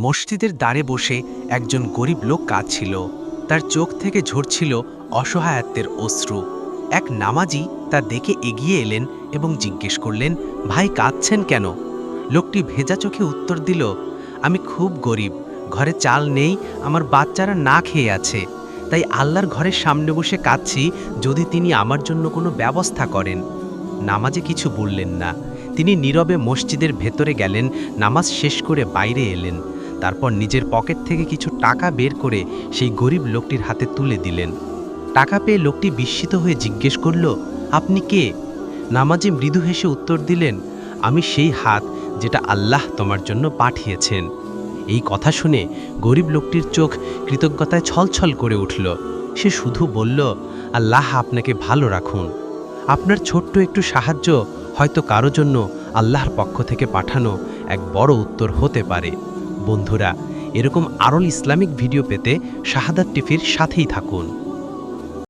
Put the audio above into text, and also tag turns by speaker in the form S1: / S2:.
S1: মসজিদের দ্বারে বসে একজন গরিব লোক কাঁদছিল। তার চোখ থেকে ঝরছিল অসহায়ত্বের অশ্রু। এক নামাজি তা দেখে এগিয়ে এলেন এবং জিজ্ঞেস করলেন, ভাই, কাঁদছেন কেন? লোকটি ভেজা চোখে উত্তর দিল, আমি খুব গরিব, ঘরে চাল নেই, আমার বাচ্চারা না খেয়ে আছে। তাই আল্লাহর ঘরের সামনে বসে কাঁদছি, যদি তিনি আমার জন্য কোনো ব্যবস্থা করেন। নামাজে কিছু বললেন না। তিনি নীরবে মসজিদের ভেতরে গেলেন, নামাজ শেষ করে বাইরে এলেন। তারপর নিজের পকেট থেকে কিছু টাকা বের করে সেই গরিব লোকটির হাতে তুলে দিলেন। টাকা পেয়ে লোকটি বিস্মিত হয়ে জিজ্ঞেস করল, আপনি কে? নামাজে মৃদু হেসে উত্তর দিলেন, আমি সেই হাত যেটা আল্লাহ তোমার জন্য পাঠিয়েছেন। এই কথা শুনে গরিব লোকটির চোখ কৃতজ্ঞতায় ছলছল করে উঠল। সে শুধু বলল, আল্লাহ আপনাকে ভালো রাখুন। আপনার ছোট্ট একটু সাহায্য হয়তো কারও জন্য আল্লাহর পক্ষ থেকে পাঠানো এক বড় উত্তর হতে পারে। বন্ধুরা এরকম আরল ইসলামিক ভিডিও পেতে শাহাদাত টিফির সাথেই থাকুন।